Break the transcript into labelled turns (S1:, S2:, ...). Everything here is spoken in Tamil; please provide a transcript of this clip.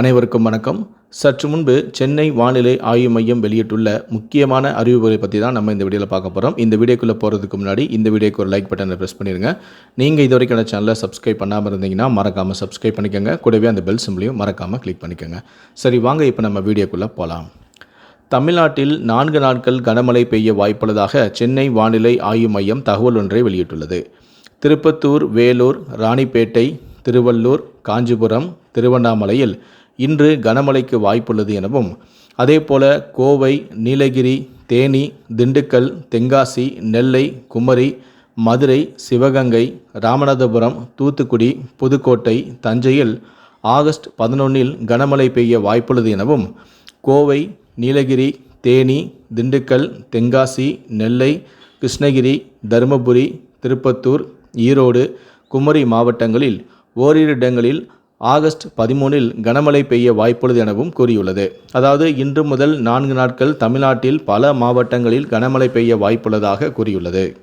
S1: அனைவருக்கும் வணக்கம். சற்று முன்பு சென்னை வானிலை ஆய்வு மையம் வெளியிட்டுள்ள முக்கியமான அறிவிப்புகளை பற்றி தான் நம்ம இந்த வீடியோவில் பார்க்க போகிறோம் இந்த வீடியோக்குள்ளே போகிறதுக்கு முன்னாடி இந்த வீடியோக்கு ஒரு லைக் பட்டனை ப்ரெஸ் பண்ணிடுங்க நீங்கள் இது வரைக்கும் சேனலை சப்ஸ்கிரைப் பண்ணாமல் இருந்தீங்கன்னா மறக்காமல் சப்ஸ்கிரைப் பண்ணிக்கோங்க. கூடவே அந்த பெல் சிம்லையும் மறக்காமல் கிளிக் பண்ணிக்கோங்க. சரி வாங்க இப்போ நம்ம வீடியோக்குள்ளே போகலாம் தமிழ்நாட்டில் நான்கு நாட்கள் கனமழை பெய்ய வாய்ப்புள்ளதாக சென்னை வானிலை ஆய்வு மையம் தகவல் ஒன்றை வெளியிட்டுள்ளது. திருப்பத்தூர் வேலூர் ராணிப்பேட்டை திருவள்ளூர் காஞ்சிபுரம் திருவண்ணாமலையில் இன்று கனமழைக்கு வாய்ப்புள்ளது எனவும் அதேபோல கோவை நீலகிரி தேனி திண்டுக்கல் தென்காசி நெல்லை குமரி மதுரை சிவகங்கை ராமநாதபுரம் தூத்துக்குடி புதுக்கோட்டை தஞ்சையில் ஆகஸ்ட் பதினொன்றில் கனமழை பெய்ய வாய்ப்புள்ளது எனவும் கோவை நீலகிரி தேனி திண்டுக்கல் தென்காசி நெல்லை கிருஷ்ணகிரி தருமபுரி திருப்பத்தூர் ஈரோடு குமரி மாவட்டங்களில் ஓரிரு இடங்களில் ஆகஸ்ட் பதிமூனில் கனமழை பெய்ய வாய்ப்புள்ளது எனவும் கூறியுள்ளது. அதாவது இன்று முதல் நான்கு நாட்கள் தமிழ்நாட்டில் பல மாவட்டங்களில் கனமழை பெய்ய வாய்ப்புள்ளதாக கூறியுள்ளது.